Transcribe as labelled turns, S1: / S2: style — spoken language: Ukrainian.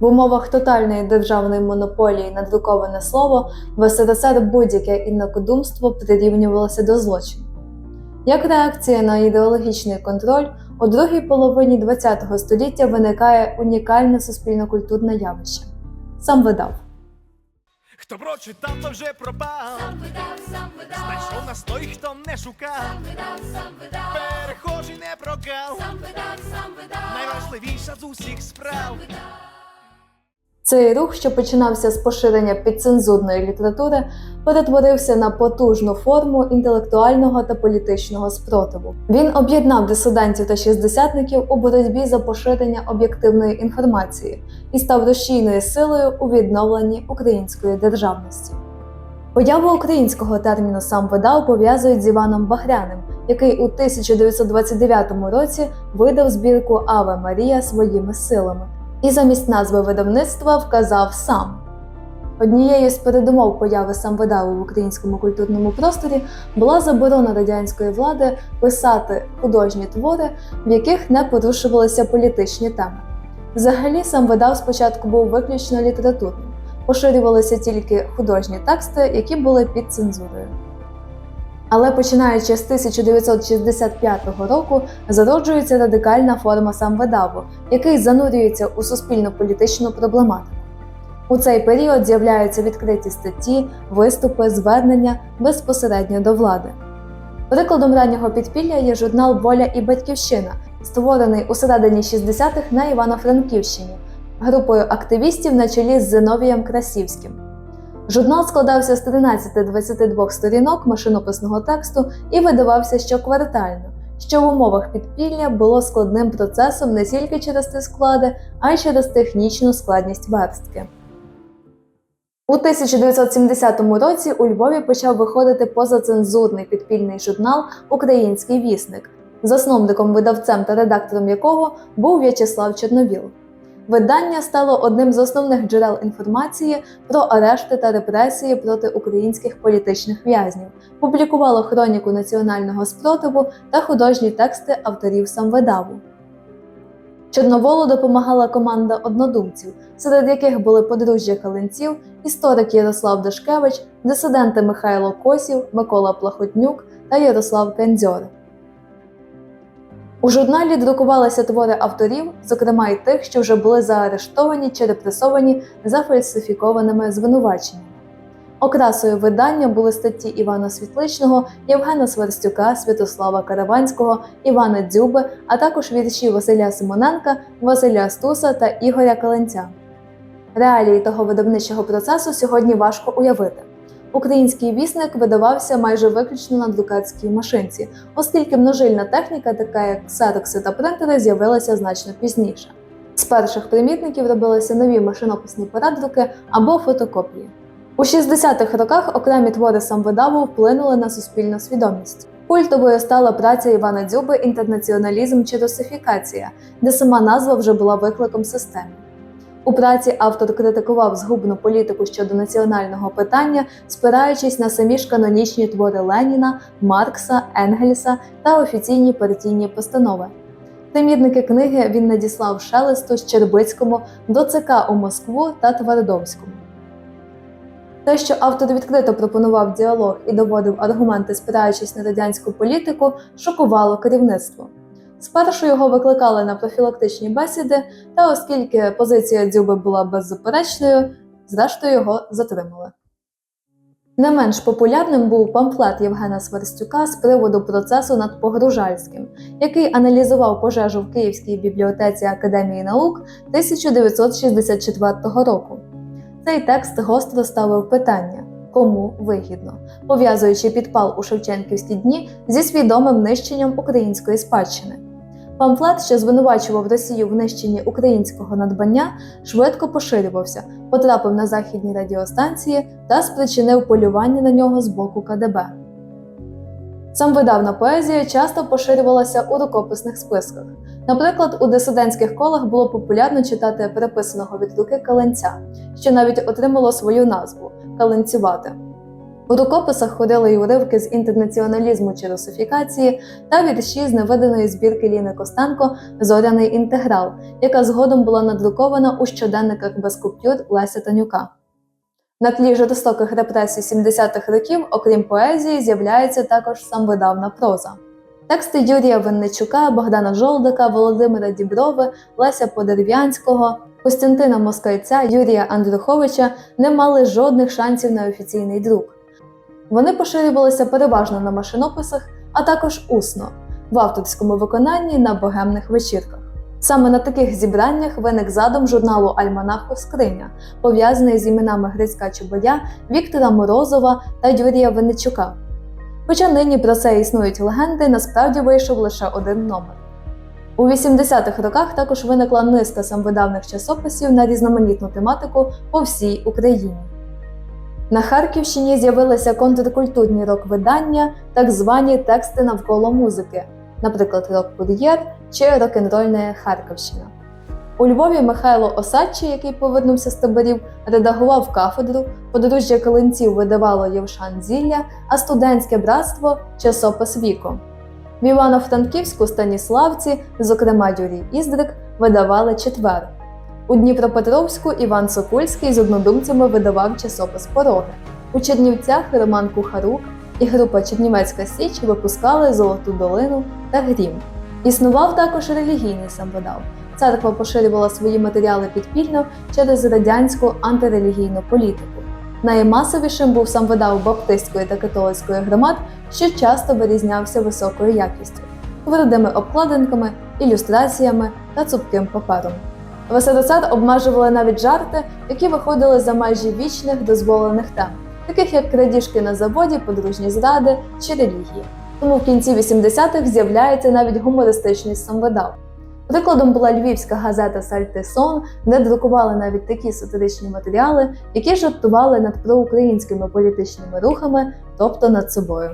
S1: В умовах тотальної державної монополії на друковане слово в СРСР будь-яке інакодумство прирівнювалося до злочину. Як реакція на ідеологічний контроль, у другій половині ХХ століття виникає унікальне суспільно-культурне явище сам видав.
S2: Хто прочитав, то вже пропав.
S3: Сам видав, сам видав,
S2: Знайшов нас той, хто не шукав.
S3: сам видав, сам видав,
S2: Перехожий не прогав.
S3: сам видав, сам видав,
S2: Найважливіша з усіх справ.
S1: Цей рух, що починався з поширення підцензурної літератури, перетворився на потужну форму інтелектуального та політичного спротиву. Він об'єднав дисидентів та шістдесятників у боротьбі за поширення об'єктивної інформації і став рушійною силою у відновленні української державності. Появу українського терміну сам видав пов'язують з Іваном Багряним, який у 1929 році видав збірку Аве Марія своїми силами і замість назви видавництва вказав сам. Однією з передумов появи самвидаву в українському культурному просторі була заборона радянської влади писати художні твори, в яких не порушувалися політичні теми. Взагалі, сам видав спочатку був виключно літературним, поширювалися тільки художні тексти, які були під цензурою. Але починаючи з 1965 року зароджується радикальна форма самвидаву, який занурюється у суспільно-політичну проблематику. У цей період з'являються відкриті статті, виступи, звернення безпосередньо до влади. Прикладом раннього підпілля є журнал Воля і Батьківщина, створений у середині 60-х на Івано-Франківщині групою активістів на чолі з Зиновієм Красівським. Журнал складався з 13-22 сторінок машинописного тексту і видавався щоквартально, що в умовах підпілля було складним процесом не тільки через ті склади, а й через технічну складність верстки. У 1970 році у Львові почав виходити позацензурний підпільний журнал Український вісник, засновником, видавцем та редактором якого був В'ячеслав Чорновіл. Видання стало одним з основних джерел інформації про арешти та репресії проти українських політичних в'язнів, публікувало хроніку національного спротиву та художні тексти авторів самвидаву. Чорноволу допомагала команда однодумців, серед яких були подружжя Калинців, історик Ярослав Дашкевич, дисиденти Михайло Косів, Микола Плахотнюк та Ярослав Кендзьор. У журналі друкувалися твори авторів, зокрема й тих, що вже були заарештовані чи репресовані за фальсифікованими звинуваченнями. Окрасою видання були статті Івана Світличного, Євгена Сверстюка, Святослава Караванського, Івана Дзюби, а також вірші Василя Симоненка, Василя Стуса та Ігоря Каленця. Реалії того видавничого процесу сьогодні важко уявити. Український вісник видавався майже виключно на друкарській машинці, оскільки множильна техніка, така як ксерокси та принтери, з'явилася значно пізніше. З перших примітників робилися нові машинописні передруки або фотокопії. У 60-х роках окремі твори самвидаву вплинули на суспільну свідомість. Культовою стала праця Івана Дзюби Інтернаціоналізм чи русифікація, де сама назва вже була викликом системи. У праці автор критикував згубну політику щодо національного питання, спираючись на самі ж канонічні твори Леніна, Маркса, Енгельса та офіційні партійні постанови. Примірники книги він надіслав Шелесту, Щербицькому, до ЦК у Москву та Твардовському. Те, що автор відкрито пропонував діалог і доводив аргументи, спираючись на радянську політику, шокувало керівництво. Спершу його викликали на профілактичні бесіди, та оскільки позиція Дзюби була беззаперечною, зрештою його затримали. Не менш популярним був памфлет Євгена Сверстюка з приводу процесу над Погружальським, який аналізував пожежу в Київській бібліотеці Академії наук 1964 року. Цей текст гостро ставив питання, кому вигідно, пов'язуючи підпал у Шевченківські дні зі свідомим нищенням української спадщини. Памфлет, що звинувачував Росію в нищенні українського надбання, швидко поширювався, потрапив на західні радіостанції та спричинив полювання на нього з боку КДБ. Сам видавна поезія часто поширювалася у рукописних списках. Наприклад, у дисидентських колах було популярно читати переписаного від руки каленця, що навіть отримало свою назву каленцювати. У рукописах ходили й уривки з інтернаціоналізму чи русифікації та вірші з невиданої збірки Ліни Костенко Зоряний інтеграл, яка згодом була надрукована у щоденниках без купюр Леся Танюка. На тлі жорстоких репресій 70-х років, окрім поезії, з'являється також самовидавна проза. Тексти Юрія Винничука, Богдана Жолдика, Володимира Діброви, Леся Подерв'янського, Костянтина Москальця, Юрія Андруховича не мали жодних шансів на офіційний друк. Вони поширювалися переважно на машинописах, а також усно, в авторському виконанні на богемних вечірках. Саме на таких зібраннях виник задум журналу Альманаху Скриня, пов'язаний з іменами Грицька Чобоя, Віктора Морозова та Юрія Винничука. Хоча нині про це існують легенди, насправді вийшов лише один номер. У 80-х роках також виникла низка самовидавних часописів на різноманітну тематику по всій Україні. На Харківщині з'явилися контркультурні рок-видання, так звані тексти навколо музики, наприклад, рок-кур'єр чи рок-н-рольна Харківщина. У Львові Михайло Осадчий, який повернувся з таборів, редагував кафедру, подружжя Калинців видавало Євшан Зілля, а студентське братство часопис Віко. В Івано-Франківську Станіславці, зокрема Юрій Іздрик, видавали четвер. У Дніпропетровську Іван Сокульський з однодумцями видавав часопис Пороги. У Чернівцях Роман Кухарук і група Чернівецька Січ випускали Золоту долину та Грім. Існував також релігійний самвидав. Церква поширювала свої матеріали підпільно через радянську антирелігійну політику. Наймасовішим був самвидав баптистської та католицької громад, що часто вирізнявся високою якістю, твердими обкладинками, ілюстраціями та цупким папером. В обмежували навіть жарти, які виходили за межі вічних дозволених тем, таких як крадіжки на заводі, подружні зради чи релігії. Тому в кінці 80-х з'являється навіть гумористичний самвидав. Прикладом була львівська газета Сальтисон, де друкували навіть такі сатиричні матеріали, які жартували над проукраїнськими політичними рухами, тобто над собою.